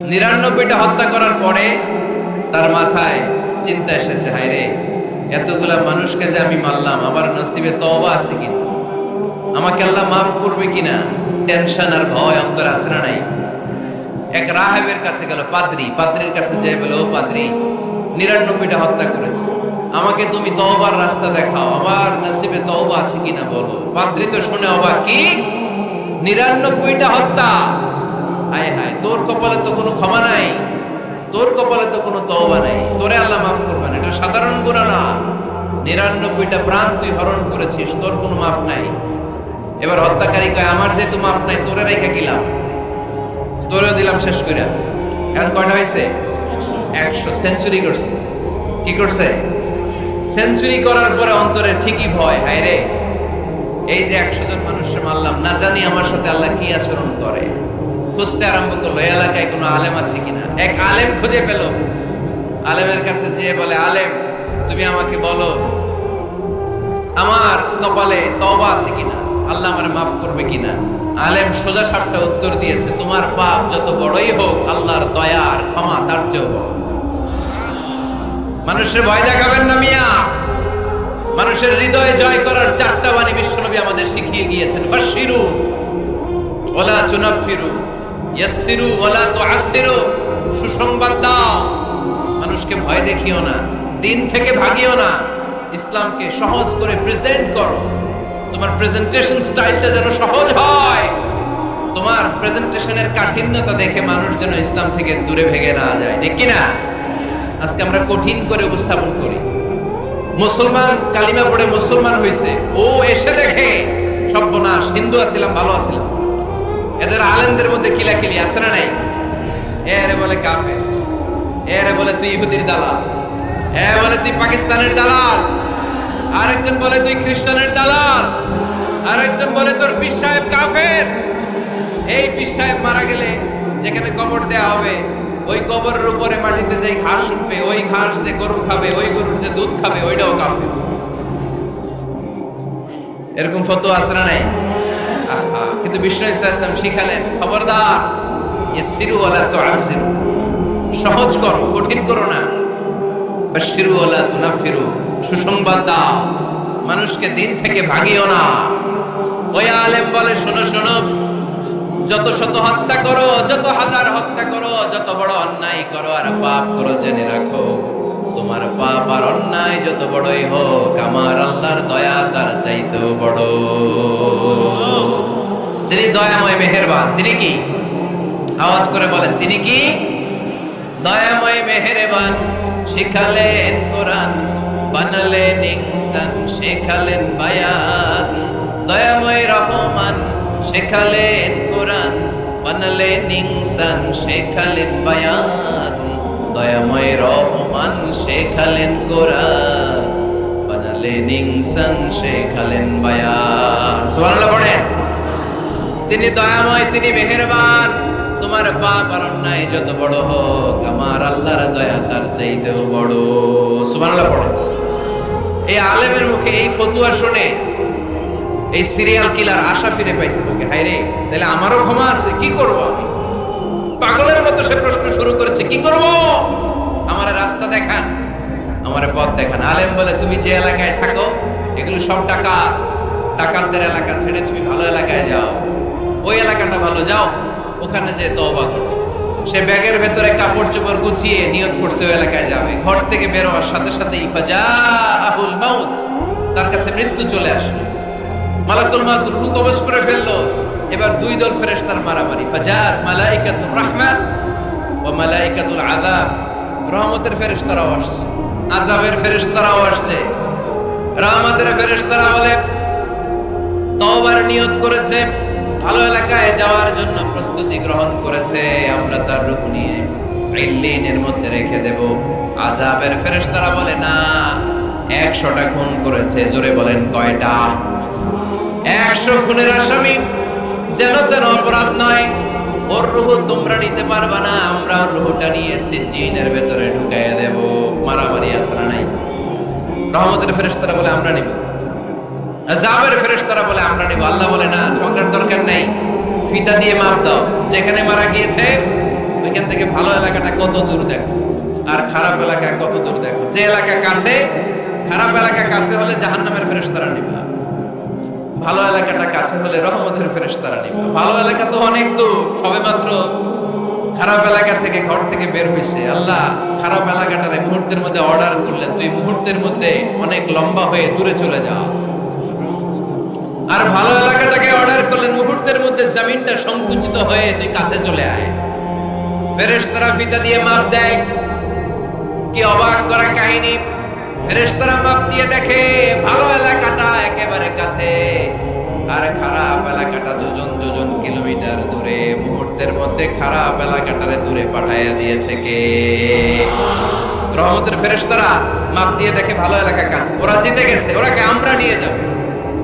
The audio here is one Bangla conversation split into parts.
নিরানব্বইটা হত্যা করার পরে তার মাথায় চিন্তা এসেছে, হায় রে, এতগুলা মানুষকে যে আমি মারলাম, আমার নসিবে তওবা আছে কিনা আমাকে আল্লাহ মাফ করবে কিনা টেনশন আর ভয়, অন্তর আছে না নাই? এক রাহেবের কাছে গেল, পাদ্রি, পাদ্রির কাছে যে বলে, ও পাদ্রি, নিরানব্বইটা হত্যা করেছে। আমাকে তুমি তওবার রাস্তা দেখাও, আমার নসিবে তওবা আছে কিনা বলো? পাদ্রি তো শুনে অবাক, কি? নিরানব্বইটা হত্যা? তো কোনো ক্ষমা নাই। তোর কপালে তো কোনো তওবা নাই। তোরে আল্লাহ মাফ করবে না এটা সাধারণ গুণা না। নিরানব্বইটা প্রাণ তুই হরণ করেছিস, তোর কোনো মাফ নাই। এবার হত্যাকারী কয়, আমার যেহেতু মাফ নাই, তোরে রেখে গেলাম তোরেও দিলাম শেষ করে এখন কয়টা হয়েছে একশো সেঞ্চুরি করছে। কি করছে? সেঞ্চুরি করার পরে অন্তরে ঠিকই ভয়। হায় রে। এই যে একশো জন মানুষকে মারলাম, না জানি আমার সাথে আল্লাহ কি আচরণ করে। খুঁজতে আরম্ভ করল এলাকায় কোনো আলেম আছে কিনা? এক আলেম খুঁজে পেল। আলেমের কাছে যেয়ে বলে, আলেম, তুমি আমাকে বলো, আমার কপালে তওবা আছে কিনা? আল্লাহ আমার মাফ করবে কিনা? আলেম সোজা সাপটা উত্তর দিয়েছে, তোমার পাপ যত বড়ই হোক, আল্লাহর দয়া আর ক্ষমা তার চেয়েও বড়। মানুষের ভয় দেখাবেন না মিয়া। মানুষের হৃদয়ে জয় করার চারটা বাণী বিশ্বনবী আমাদের শিখিয়ে গিয়েছেন। বাশিরু ওলা চুনাফিরু। ইয়াসসিরু ওলা তুআসসিরু, সুসংবাদ দাও। মানুষকে ভয় দেখিও না, দিন থেকে ভাগিও না। ইসলামকে সহজ করে প্রেজেন্ট করো। তোমার প্রেজেন্টেশন স্টাইলটা যেন সহজ হয়। তোমার প্রেজেন্টেশনের কাঠিন্যতা দেখে মানুষ যেন ইসলাম থেকে দূরে ভেগে না যায়, ঠিক কিনা? আজকে আমরা কঠিন করে উপস্থাপন করি। মুসলমান, কালিমা পড়ে মুসলমান হয়েছে ও এসে দেখে, সর্বনাশ, হিন্দু আছিলাম, ভালো আছিলাম। এদের আলেমদের মধ্যে কিলাকিলি আছে না নাই? এরে বলে কাফের, এরে বলে তুই ইহুদির দালাল, এ বলে তুই পাকিস্তানের দালাল, আরেকজন বলে তুই খ্রিস্টানের দালাল, আরেকজন বলে তোর পীর সাহেব কাফের। এই পীর সাহেব মারা গেলে যেখানে কবর দেয়া হবে, ওই কবরের উপরে মাটিতে যে ঘাস উঠবে, ওই ঘাস যে গরু খাবে, ওই গরুর যে দুধ খাবে, ওইটাও কাফের। এরকম আছে না নাই? কিন্তু বিষ্ণু শিখালেন, খবরদার সিরু ওলা তো আসিরু সহজ করো, কঠিন করো না। বাশিরু ওলা তুনাফিরু, সুসংবাদ দাও, মানুষকে দিন থেকে ভাগিও না। ওই আলেম বলে, শোনো শোনো, যত শত হত্যা করো, যত হাজার হত্যা করো, যত বড় অন্যায় করো, আর পাপ করো, জেনে রাখো। তোমার পাপ আর অন্যায় যত বড়ই হোক, আমার আল্লাহর দয়া তার চাইতেও বড়। তিনি দয়াময় মেহেরবান। তিনি কি? আওয়াজ করে বলেন, তিনি কি? দয়াময় মেহেরবান, শিখালেন কোরআন, বানালেন ইনসান, শেখালেন বায়ান দয়াময় রহমান, শেখালেন কোরআন, বানালেন ইনসান, শেখালেন বায়ান শেখালেন কোরআন, বানালেন ইনসান, শেখালেন বায়ান। সুবহানাল্লাহ পড়েন তিনি দয়াময়, তিনি মেহেরবান। তোমার পাপ আর অন্যায় যত বড় হোক, আমার আল্লাহর দয়া তার চাইতেও বড়। সুবহানাল্লাহ, পড়ে। এই আলেমের মুখে এই ফতুয়া শুনে এই সিরিয়াল কিলার আশা ফিরে পাইছে মুখে। হায় রে, তাহলে আমারও ক্ষমা আছে, কি করব আমি? পাগলের মতো সে প্রশ্ন শুরু করেছে, কি করব? আমার রাস্তা দেখান। আমার পথ দেখান। আলেম বলে, তুমি যে এলাকায় থাকো, এগুলো সব টাকা টাকারদের এলাকা ছেড়ে তুমি ভালো এলাকায় যাও। ওই এলাকাটা ভালো, যাও। ওখানে যে তওবা করো। সে ব্যাগের ভেতরে কাপড় চোপড় গুছিয়ে নিয়ত করছে ওই এলাকায় যাবে। ঘর থেকে বের হওয়ার সাথে সাথে ইফাজা আহুল মাউত তার কাছে মৃত্যু চলে আসলো। মালাকুল মাউত রূহ কবজ করে ফেলল। এবার দুই দল ফেরেশতার মারামারি। ফাজাত, মালাইকাতুর রাহমা ও মালাইকাতুল আযাব। রহমতের ফেরেশতারাও আসছে। আযাবের ফেরেশতারাও আসছে। রহমতের ফেরেশতারা বলে, তওবার নিয়ত করেছে, ভালো এলাকায় যাওয়ার জন্য প্রস্তুতি গ্রহণ করেছে, আমরা তার রূপ নিয়ে ইল্লিনের মধ্যে রেখে দেব। আজাবের ফেরেশতারা বলে, না, একশোটা খুন করেছে, জোরে বলেন কয়টা? একশো খুনের আসামি, যেন তেন অপরাধ নয় ওর রুহু তোমরা নিতে পারবা না, আমরা রুহুটা নিয়ে সিজিনের ভেতরে ঢুকাইয়া দেব। মারামারি আসরা নাই? রহমতের ফেরেশতারা বলে, আমরা নিব। জাবের ফেরেশতারা বলে, আমরা নিব। আল্লাহ বলে, না ঝগড়ার দরকার নাই। ফিতা দিয়ে মাপ দাও। যেখানে মারা গিয়েছে, ওইখান থেকে ভালো এলাকাটা কত দূর দেখো। আর খারাপ এলাকা কত দূর দেখো। যে এলাকা কাছে, খারাপ এলাকা কাছে হলে জাহান্নামের ফেরেশতারা নিবা। ভালো এলাকাটা কাছে হলে রহমতের ফেরেশতারা নিবা। ভালো এলাকা তো অনেক দূর, সবে মাত্র খারাপ এলাকা থেকে ঘর থেকে বের হয়েছে আল্লাহ খারাপ এলাকাটারে মুহূর্তের মধ্যে অর্ডার করলেন। তুই মুহূর্তের মধ্যে অনেক লম্বা হয়ে দূরে চলে যাও আর ভালো এলাকাটাকে অর্ডার করলেন, মুহূর্তের মধ্যে জমিনটা সংকুচিত হয়ে তুই কাছে চলে আয়। ফেরেশতারা ফিতা দিয়ে মাপ দেয়। কি অবাক করা কাহিনী? ফেরেশতারা মাপ দিয়ে দেখে। কাছে আর খারাপ এলাকাটা যোজন যোজন কিলোমিটার দূরে, মুহূর্তের মধ্যে খারাপ এলাকাটারে দূরে পাঠাইয়া দিয়েছে কে? রহমতের ফেরেশতারা মাপ দিয়ে দেখে ভালো এলাকা কাছে। ওরা জিতে গেছে, ওরাকে আমরা নিয়ে যাব।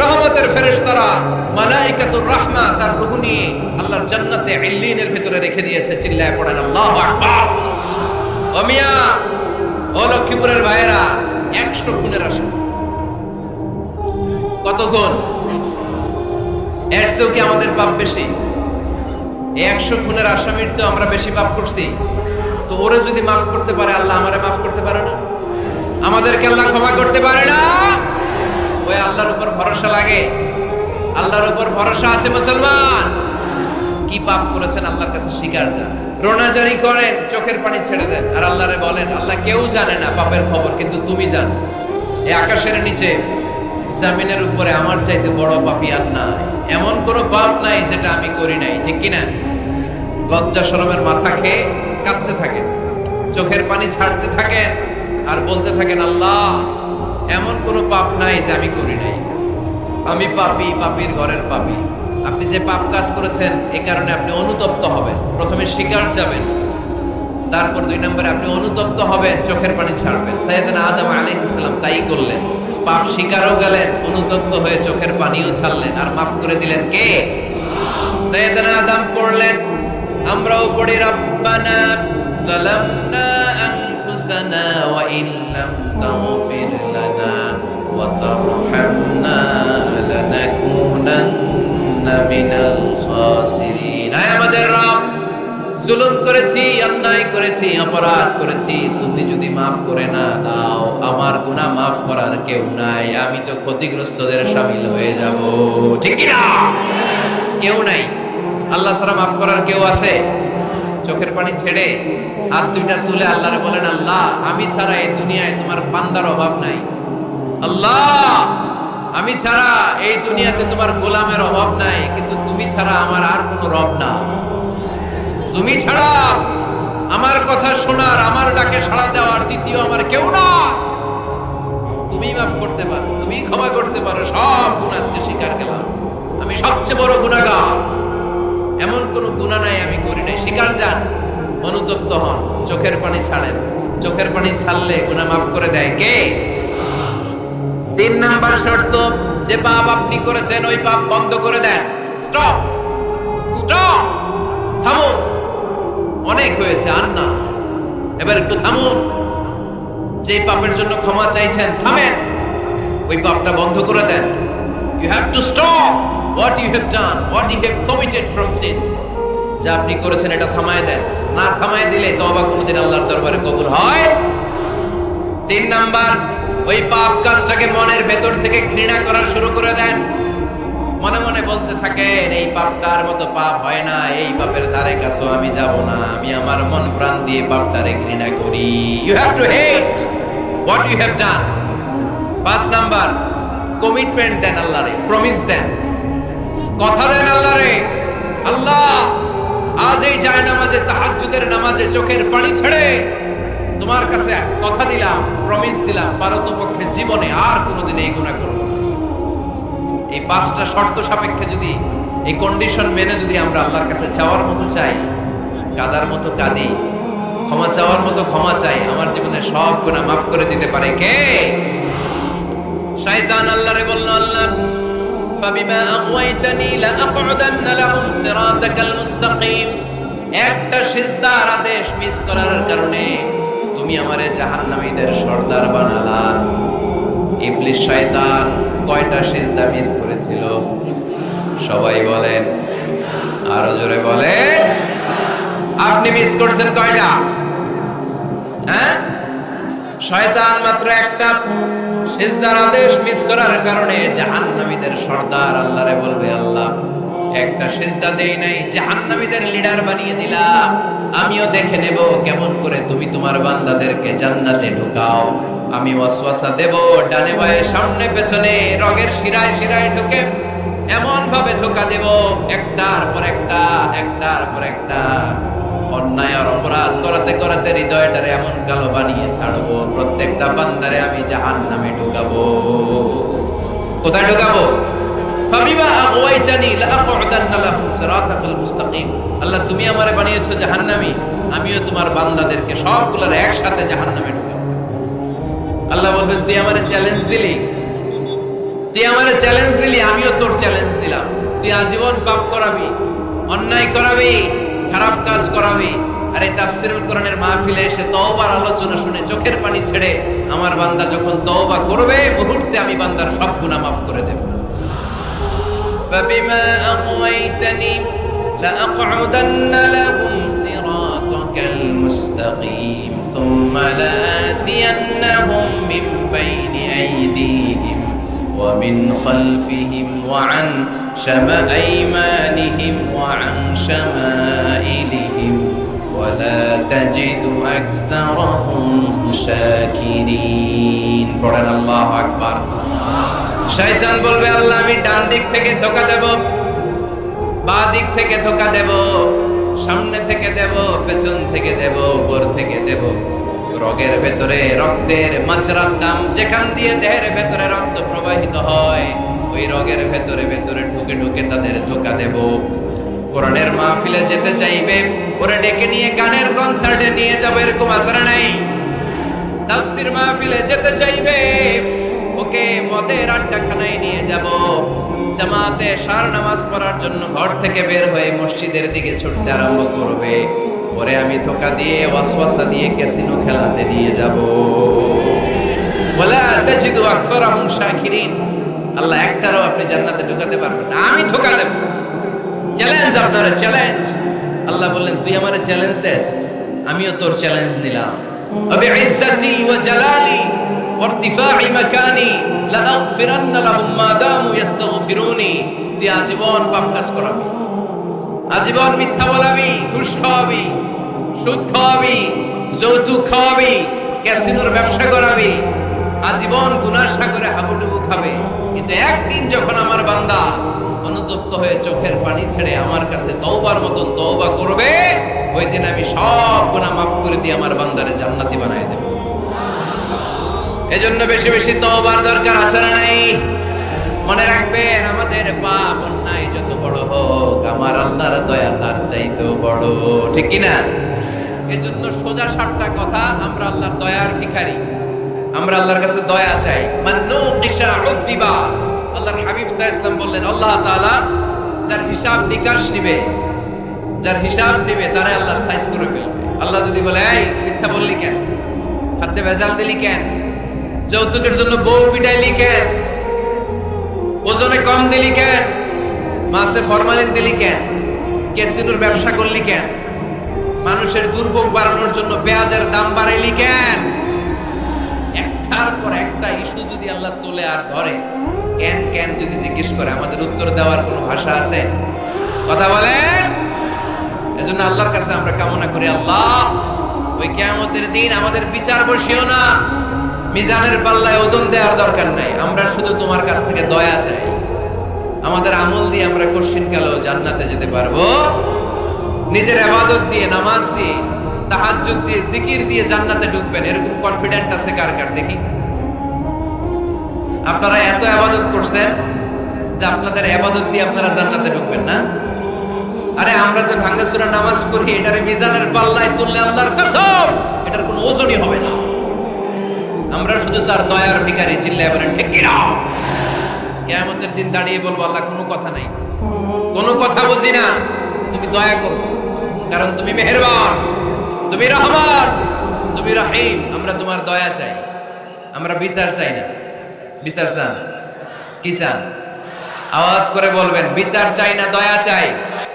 রহমতের ফেরেশতারা মালাইকাতুর রাহমা তার রূহ নিয়ে আল্লাহর জান্নাতে ইল্লিনের ভিতরে রেখে দিয়েছে, চিল্লায় পড়েন, আল্লাহু আকবার! ও মিয়া, ও লক্ষ্মীপুরের ভাইয়েরা, একশো খুনের আশা কত খুন এর কি আমাদের পাপ বেশি? একশো খুনের আসামির চেয়েও আমরা বেশি পাপ করছি। তো ওরে যদি মাফ করতে পারে, আল্লাহ আমারে মাফ করতে পারে না? আমাদেরকে আল্লাহ ক্ষমা করতে পারে না? ওই আল্লাহর উপর ভরসা লাগে। আল্লাহর উপর ভরসা আছে মুসলমান। কি পাপ করেছেন আল্লাহর কাছে স্বীকার যান। রোনাজারি করেন, চোখের পানি ছেড়ে দেন। আর আল্লাহরে বলেন, আল্লাহ কেউ জানে না পাপের খবর, কিন্তু তুমি জানো। এই আকাশের নিচে জামিনের উপরে আমার চাইতে বড় পাপি আর নাই। এমন কোনো পাপ নাই যেটা আমি করি নাই, ঠিক কিনা? লজ্জা শরমের মাথা খেয়ে কাঁদতে থাকেন, চোখের পানি ছাড়তে থাকেন আর বলতে থাকেন, আল্লাহ, এমন কোনো পাপ নাই যে আমি করি নাই। আমি পাপি, পাপির ঘরের পাপি। আপনি যে পাপ কাজ করেছেন এই কারণে আপনি অনুতপ্ত হবেন। প্রথমে শিকার যাবেন তারপর দুই নম্বরে আপনি অনুতপ্ত হবেন, চোখের পানি ছাড়বেন। সৈয়দনা আদম আলী ইসলাম তাই করলেন। পাপ শিকারও গেলেন, অনুতপ্ত হয়ে চোখের পানিও ছাড়লেন। আর মাফ করে দিলেন কে? সৈয়দনা আদম পড়লেন আমরাও পড়ি রব্বানা আনফুসানা ওয়া তাগফির লানা ওয়া তারহামনা লানাকুনান্না মিনাল খাসিরিন। আয় আমাদের রব জুলুম করেছি, অন্যায় করেছি, অপরাধ করেছি, তুমি যদি মাফ করে না দাও, আমার গুনাহ মাফ করার কেউ নাই, আমি তো ক্ষতিগ্রস্তদের শামিল হয়ে যাব। ঠিক কি না কেউ নাই। আল্লাহ ছাড়া মাফ করার কেউ আছে? চোখের পানি ছেড়ে হাত দুইটা তুলে আল্লাহরে বলেন, আল্লাহ, আমি ছাড়া এই দুনিয়ায় তোমার বান্দার অভাব নাই। আল্লাহ, আমি ছাড়া এই দুনিয়াতে তোমার গোলামের অভাব নাই, কিন্তু তুমি ছাড়া আমার আর কোনো রব না। তুমি ছাড়া আমার কথা শোনার, আমার ডাকে সাড়া দেওয়ার দ্বিতীয় আমার কেউ না। তুমি মাফ করতে পারো তুমি ক্ষমা করতে পারো, সব গুণ আজকে স্বীকার গেলাম আমি সবচেয়ে বড় গুণাগার। এমন কোনো গুণা নাই আমি করি নাই। স্বীকার যান, অনুতপ্ত হন, চোখের পানি ছাড়েন। চোখের পানি ছাড়লে গুণা মাফ করে দেয় কে? তিন নাম্বার শর্ত, যে পাপ আপনি করেছেন, ওই পাপ বন্ধ করে দেন। স্টপ স্টপ, থামুন। অনেক হয়েছে আর না এবার একটু থামুন। যে পাপের জন্য ক্ষমা চাইছেন, থামেন। ওই পাপটা বন্ধ করে দেন। You have to stop what you have done what you have committed from sins যা আপনি করেছেন, এটা থামায় দেন। না থামায় দিলে তবা কোনোদিন আল্লাহর দরবারে কবুল হয়। তিন নাম্বার, ওই পাপ কাজটাকে মনের ভেতর থেকে ঘৃণা করা শুরু করে দেন। মনে মনে বলতে থাকেন এই পাপটার মতো পাপ হয় না, এই পাপের ধারে কাছেও আমি যাব না, আমি আমার মন প্রাণ দিয়ে পাপটারে ঘৃণা করি। You have to hate what you have done পাঁচ নাম্বার কমিটমেন্ট দেন আল্লাহরে প্রমিস দেন। কথা দেন আল্লাহরে। আল্লাহ, আজ এই যায় নামাজে তাহাজ্জুদের নামাজে চোখের পানি ছেড়ে তোমার কাছে কথা দিলাম প্রমিস দিলাম, পারতপক্ষে জীবনে আর কোনোদিন এই গুণা করব এই পাঁচটা শর্ত সাপেক্ষে যদি এই কন্ডিশন মেনে যদি আমরা আল্লাহর কাছে চাওয়ার মতো চাই কাদার মতো কাঁদি ক্ষমা চাওয়ার মতো ক্ষমা চাই আমার জীবনে সব গুণা মাফ করে দিতে পারে কে শয়তান আল্লাহরে বলল আল্লাহ فبما أغويتني لأقعدن لهم صراطك المستقيم একটা সিজদার আদেশ মিস করার কারণে তুমি আমারে জাহান্নামীদের সর্দার বানালা ইবলিশ শয়তান কয়টা সেজদা মিস করেছিল? সবাই বলেন। আরও জোরে বলে আপনি মিস করছেন কয়টা? হ্যাঁ? শয়তান মাত্র একটা সেজদার আদেশ মিস করার কারণে জাহান্নামীদের সর্দার আল্লাহরে বলবে আল্লাহ। একটা সিজদা দেই নাই, জাহান্নামীদের লিডার বানিয়ে দিলাম। আমিও দেখে নেব কেমন করে তুমি তোমার বান্দাদেরকে জান্নাতে ঢুকাও। আমি ওয়াসওয়াসা দেব, ডানে বায়ে, সামনে পেছনে, রগের শিরায় শিরায় ঢুকে এমন ভাবে ধোকা দেব, একটার পর একটা, একটার পর একটা। অন্যায় আর অপরাধ করাতে করাতে হৃদয়টারে এমন কালো বানিয়ে ছাড়বো, প্রত্যেকটা বান্দারে আমি জাহান নামে ঢুকাবো। কোথায় ঢুকাবো? আমারে বানিয়েছো আমিও তোমার বান্দাদেরকে একসাথে আল্লাহ তুই চ্যালেঞ্জ দিলি। তুই চ্যালেঞ্জ দিলি, আমিও তোর চ্যালেঞ্জ দিলাম। তুই আজীবন পাপ করাবি, অন্যায় করাবি, খারাপ কাজ করাবি। আর এই তাফসিরুল মাহফিলে এসে তওবার আলোচনা শুনে চোখের পানি ছেড়ে আমার বান্দা যখন তওবা করবে, মুহূর্তে আমি বান্দার সব গুনাহ মাফ করে দেব। فبما أغويتني لأقعدن لهم صراطك المستقيم ثم لآتينهم من بين أيديهم ومن خلفهم وعن شم أيمانهم وعن شمائلهم ولا تجد أكثرهم شاكرين. قرآن الله أكبر শয়তান বলবে, আল্লাহ, আমি ডান দিক থেকে ধোকা দেব, বা দিক থেকে ধোকা দেব, সামনে থেকে দেব, পেছন থেকে দেব, উপর থেকে দেব। রগের ভেতরে রক্তের মাছরার দাম যেখান দিয়ে দেহের ভেতরে রক্ত প্রবাহিত হয়, ওই রগের ভেতরে ভেতরে ঢুকে ঢুকে তাদের ধোকা দেব। কোরআনের মাহফিলে যেতে চাইবে, ওরে ডেকে নিয়ে গানের কনসার্টে নিয়ে যাব, এরকম আসারা নাই। তাফসির মাহফিলে যেতে চাইবে ওকে মদের আড্ডাখানায় নিয়ে যাব। জামাতে সার নামাজ পড়ার জন্য ঘর থেকে বের হয়ে মসজিদের দিকে ছুটতে আরম্ভ করবে। পরে আমি ধোকা দিয়ে, ওয়াসওয়াসা দিয়ে ক্যাসিনো খেলাতে নিয়ে যাব। বলা তাজিদু আকসারাহুম শাকিরিন। আল্লাহ একটারও আপনি জান্নাতে ঢোকাতে পারবেন না। আমি ধোকা দেব। চ্যালেঞ্জ আপনারা, চ্যালেঞ্জ। আল্লাহ বললেন, তুই আমার চ্যালেঞ্জ দেস। আমিও তোর চ্যালেঞ্জ নিলাম। ওয়া বিইজ্জতি ওয়া জালালি। ওয়ারতিফাই মাকানি লা আগফিরান্না লাহুম মা দামু ইস্তাগফিরুনি যে আজীবন পাপ কাজ করাবি। আজীবন মিথ্যা বলাবি, ঘুষ খাওয়াবি, সুদ খাওয়াবি, যৌতুক খাওয়াবি, ক্যাসিনোর ব্যবসা করাবি। আজীবন গুনার সাগরে হাবুডুবু খাবে। কিন্তু একদিন যখন আমার বান্দা অনুতপ্ত হয়ে চোখের পানি ছেড়ে আমার কাছে তওবার মতন তওবা করবে, ওই দিন আমি সব গুনাহ মাফ করে দিয়ে আমার বান্দারে জান্নাতি বানায় দেব। এজন্য বেশি বেশি তওবার দরকার আছে না নাই? মনে রাখবেন, আমাদের পাপ অন্যায় যত বড় হোক, আমার আল্লাহর দয়া তার চাইতেও বড়, ঠিক কি না? এজন্য সোজা সাতটা কথা, আমরা আল্লাহর দয়ার ভিখারি। আমরা আল্লাহর কাছে দয়া চাই। মান্নু কিসা উযিবা। আল্লাহর হাবিব সাল্লাল্লাহু ইসলাম বললেন, আল্লাহ তাআলা যার হিসাব নিকাশ নিবে, যার হিসাব নিবে, তারে আল্লাহর সাইজ করে ফেলবে। আল্লাহ যদি বলে, এই, মিথ্যা বললি কেন? খাদ্যে ভেজাল দিলি কেন? যৌতুকের জন্য বউ পিটাইলি কেন ওজনে কম দিলি কেন মাছে ফরমালিন দিলি কেন ক্যাসিনোর ব্যবসা করলি কেন মানুষের দুর্ভোগ বাড়ানোর জন্য পেঁয়াজের দাম বাড়াইলি কেন একটার পর একটা ইস্যু যদি আল্লাহ তোলে আর ধরে, কেন কেন যদি জিজ্ঞেস করে, আমাদের উত্তর দেওয়ার কোনো ভাষা আছে? কথা বলেন? এজন্য আল্লাহর কাছে আমরা কামনা করি, আল্লাহ, ওই কেয়ামতের দিন আমাদের বিচার বসিও না। মিজানের পাল্লায় ওজন দেওয়ার দরকার নাই। আমরা শুধু তোমার কাছ থেকে দয়া চাই। আমাদের আমল দিয়ে আমরা কঠিন কালেও জান্নাতে যেতে পারব। নিজের আবাদত দিয়ে, নামাজ দিয়ে, তাহাজ্জুদ দিয়ে, জিকির দিয়ে জান্নাতে ঢুকবেন। এরকম কনফিডেন্ট আছে কার কার? দেখি। আপনারা এত আবাদত করছেন যে আপনাদের আবাদত দিয়ে আপনারা জান্নাতে ঢুকবেন না। আরে আমরা যে ভাঙ্গাসুরা নামাজ পড়ি, এটারে মিজানের পাল্লায় তুললে আল্লাহর কসম, এটার কোনো ওজনই হবে না। আমরা শুধু তার দয়ার ভিখারি চিল্লায় বলেন, ঠিক কিনা কেয়ামতের দিন দাঁড়িয়ে বলব, আল্লাহ, কোনো কথা নাই। কোনো কথা বুঝি না। তুমি দয়া করো, কারণ তুমি মেহেরবান, তুমি রহমান, তুমি রহিম। আমরা তোমার দয়া চাই। আমরা বিচার চাই না। বিচার চান? কি চান? আওয়াজ করে বলবেন, বিচার চাই না, দয়া চাই।